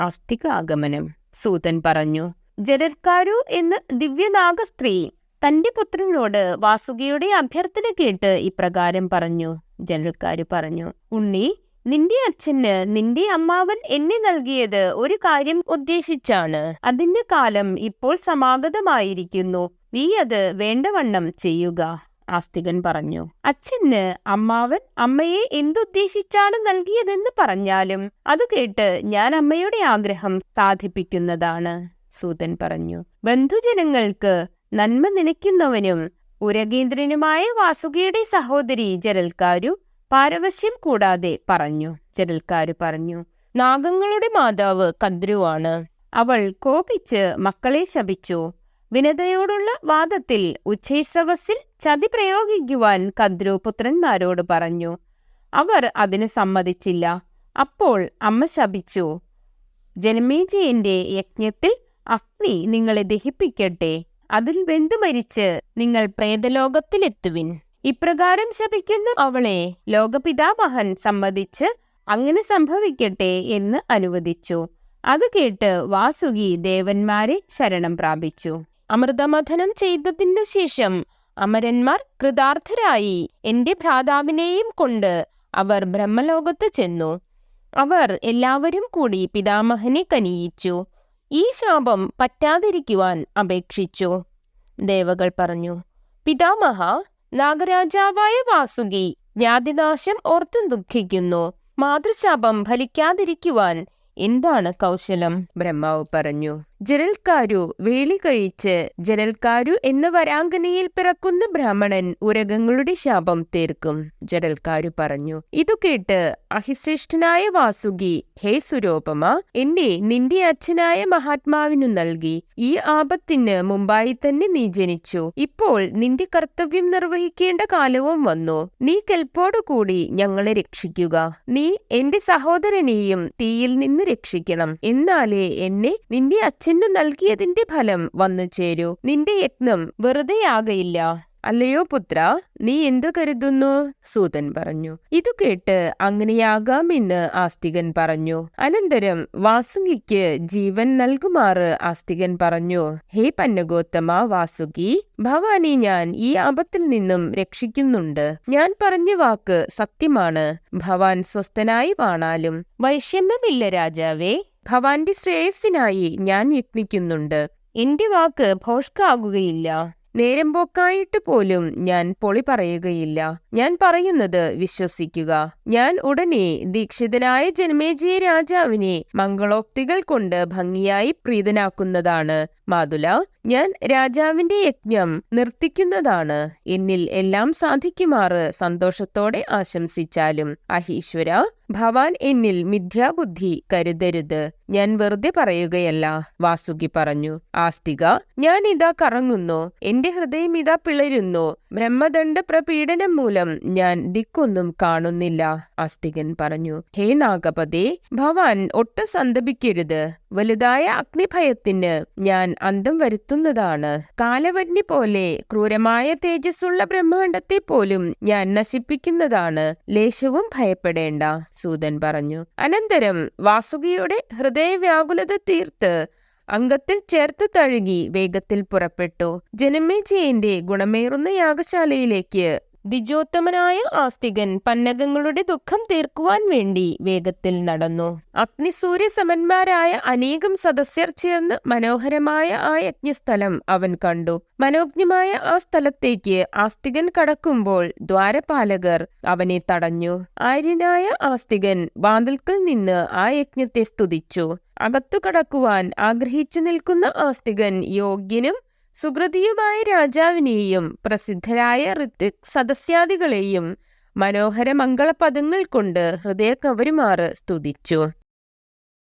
ആസ്തിക ആഗമനം. സൂതൻ പറഞ്ഞു ജരർക്കാരു എന്ന ദിവ്യനാഗ സ്ത്രീ തന്റെ പുത്രനോട് വാസുകിയുടെ അഭ്യർത്ഥന കേട്ട് ഇപ്രകാരം പറഞ്ഞു. ജനൽക്കാരു പറഞ്ഞു ഉണ്ണി നിന്റെ അച്ഛന് നിന്റെ അമ്മാവൻ എന്നെ നൽകിയത് ഒരു കാര്യം ഉദ്ദേശിച്ചാണ്. അതിന്റെ കാലം ഇപ്പോൾ സമാഗതമായിരിക്കുന്നു. നീ അത് വേണ്ടവണ്ണം ചെയ്യുക. ആസ്തികൻ പറഞ്ഞു. അച്ഛന് അമ്മാവൻ അമ്മയെ എന്തുദ്ദേശിച്ചാണ് നൽകിയതെന്ന് പറഞ്ഞാലും അത് കേട്ട് ഞാൻ അമ്മയുടെ ആഗ്രഹം സാധിപ്പിക്കുന്നതാണ് സൂതൻ പറഞ്ഞു. ബന്ധുജനങ്ങൾക്ക് നന്മ നനയ്ക്കുന്നവനും ഉരകേന്ദ്രനുമായ വാസുകിയുടെ സഹോദരി ജരൽക്കാരു പാരവശ്യം കൂടാതെ പറഞ്ഞു. ജരൽക്കാരു പറഞ്ഞു നാഗങ്ങളുടെ മാതാവ് കദ്രുവാണ് അവൾ കോപിച്ച് മക്കളെ ശപിച്ചു. വിനതയോടുള്ള വാദത്തിൽ ഉച്ചൈസ്രവസിൽ ചതി പ്രയോഗിക്കുവാൻ കദ്രു പുത്രന്മാരോട് പറഞ്ഞു. അവർ അതിന് സമ്മതിച്ചില്ല. അപ്പോൾ അമ്മ ശപിച്ചു ജനമേജയന്റെ യജ്ഞത്തിൽ അഗ്നി നിങ്ങളെ ദഹിപ്പിക്കട്ടെ. അതിൽ വെന്തു മരിച്ച് നിങ്ങൾ പ്രേതലോകത്തിലെത്തുവിൻ. ഇപ്രകാരം ശപിക്കുന്ന അവളെ ലോകപിതാമഹൻ സമ്മതിച്ച് അങ്ങനെ സംഭവിക്കട്ടെ എന്ന് അനുവദിച്ചു. അത് കേട്ട് വാസുകി ദേവന്മാരെ ശരണം പ്രാപിച്ചു. അമൃതമഥനം ചെയ്തതിനു ശേഷം അമരന്മാർ കൃതാർത്ഥരായി എന്റെ ഭ്രാതാവിനെയും കൊണ്ട് അവർ ബ്രഹ്മലോകത്ത് ചെന്നു. അവർ എല്ലാവരും കൂടി പിതാമഹനെ കനിയിച്ചു. ഈ ശാപം പറ്റാതിരിക്കുവാൻ അപേക്ഷിച്ചു. ദേവകൾ പറഞ്ഞു പിതാമഹ നാഗരാജാവായ വാസുകി വ്യാധിനാശം ഓർത്ത് ദുഃഖിക്കുന്നു. മാതൃശാപം ഫലിക്കാതിരിക്കുവാൻ എന്താണ് കൗശലം? ബ്രഹ്മാവ് പറഞ്ഞു. ജരൽക്കാരു വേളി കഴിച്ച് ജനൽക്കാരു എന്ന വരാങ്കനയിൽ പിറക്കുന്ന ബ്രാഹ്മണൻ ഉരകങ്ങളുടെ ശാപം തീർക്കും ജനൽക്കാരു പറഞ്ഞു. ഇതു കേട്ട് അഹിശ്രേഷ്ഠനായ വാസുകി ഹേ സുരോപമ എന്നെ നിന്റെ അച്ഛനായ മഹാത്മാവിനു നൽകി. ഈ ആപത്തിന് മുമ്പായി തന്നെ നീ ജനിച്ചു. ഇപ്പോൾ നിന്റെ കർത്തവ്യം നിർവഹിക്കേണ്ട കാലവും വന്നു. നീ കെൽപ്പോടുകൂടി ഞങ്ങളെ രക്ഷിക്കുക. നീ എന്റെ സഹോദരനെയും തീയിൽ നിന്ന് രക്ഷിക്കണം. എന്നാലേ എന്നെ നിന്റെ അച്ഛനു നൽകിയതിന്റെ ഫലം വന്നു ചേരൂ. നിന്റെ യത്നം വെറുതെയാകയില്ല. അല്ലയോ പുത്ര നീ എന്തു കരുതുന്നു? സൂതൻ പറഞ്ഞു. ഇതു കേട്ട് അങ്ങനെയാകാമെന്ന് ആസ്തികൻ പറഞ്ഞു. അനന്തരം വാസുകിക്ക് ജീവൻ നൽകുമാറ് ആസ്തികൻ പറഞ്ഞു. ഹേ പന്നഗോത്തമ വാസുകി ഭവാനി ഞാൻ ഈ ആപത്തിൽ നിന്നും രക്ഷിക്കുന്നുണ്ട്. ഞാൻ പറഞ്ഞ വാക്ക് സത്യമാണ്. ഭവാൻ സ്വസ്ഥനായി വാണാലും. വൈഷമ്യമില്ല രാജാവേ. ഭവാന്റെ ശ്രേയസ്സിനായി ഞാൻ യത്നിക്കുന്നുണ്ട്. എന്റെ വാക്ക് ഭോഷ്കാകുകയില്ല. നേരം പോക്കായിട്ട് പോലും ഞാൻ പൊളി പറയുകയില്ല. ഞാൻ പറയുന്നത് വിശ്വസിക്കുക. ഞാൻ ഉടനെ ദീക്ഷിതനായ ജന്മേജയ രാജാവിനെ മംഗളോക്തികൾ കൊണ്ട് ഭംഗിയായി പ്രീതനാക്കുന്നതാണ്. മാതുല ഞാൻ രാജാവിന്റെ യജ്ഞം നിർത്തിക്കുന്നതാണ്. എന്നിൽ എല്ലാം സാധിക്കുമാറ് സന്തോഷത്തോടെ ആശംസിച്ചാലും അഹീശ്വര ഭവാൻ എന്നിൽ മിഥ്യാബുദ്ധി കരുതരുത്. ഞാൻ വെറുതെ പറയുകയല്ല വാസുകി പറഞ്ഞു. ആസ്തിക ഞാൻ ഇതാ കറങ്ങുന്നു. എന്റെ ഹൃദയം ഇതാ പിളരുന്നു. ബ്രഹ്മദണ്ഡ പ്രപീഡനം മൂലം ഞാൻ ദിക്കൊന്നും കാണുന്നില്ല. ആസ്തികൻ പറഞ്ഞു ഹേ നാഗപതേ ഭവാൻ ഒട്ടും സന്തപിക്കരുത്. വലുതായ അഗ്നിഭയത്തിന് ഞാൻ അന്തം വരുത്തുന്നതാണ്. കാലവന്നി പോലെ ക്രൂരമായ തേജസ്സുള്ള ബ്രഹ്മാണ്ടത്തെ പോലും ഞാൻ നശിപ്പിക്കുന്നതാണ്. ലേശവും ഭയപ്പെടേണ്ട സൂതൻ പറഞ്ഞു. അനന്തരം വാസുകിയുടെ ഹൃദയവ്യാകുലത തീർത്ത് അംഗത്തിൽ ചേർത്ത് തഴുകി വേഗത്തിൽ പുറപ്പെട്ടു. ജനമേജയന്റെ ഗുണമേറുന്ന യാഗശാലയിലേക്ക് ദ്വിജോത്തമനായ ആസ്തികൻ പന്നകങ്ങളുടെ ദുഃഖം തീർക്കുവാൻ വേണ്ടി വേഗത്തിൽ നടന്നു. അഗ്നിസൂര്യ സമന്മാരായ അനേകം സദസ്യർ ചേർന്ന് മനോഹരമായ ആ യജ്ഞസ്ഥലം അവൻ കണ്ടു. മനോജ്ഞമായ ആ സ്ഥലത്തേക്ക് ആസ്തികൻ കടക്കുമ്പോൾ ദ്വാരപാലകർ അവനെ തടഞ്ഞു. ആര്യനായ ആസ്തികൻ വാതിൽക്കൽ നിന്ന് ആ യജ്ഞത്തെ സ്തുതിച്ചു. അകത്തു കടക്കുവാൻ ആഗ്രഹിച്ചു നിൽക്കുന്ന ആസ്തികൻ യോഗ്യനും സുഹൃതിയുമായ രാജാവിനെയും പ്രസിദ്ധരായ ഋത്വിക് സദസ്യാദികളെയും മനോഹര മംഗളപദങ്ങൾ കൊണ്ട് ഹൃദയ കവരുമാറ് സ്തുതിച്ചു.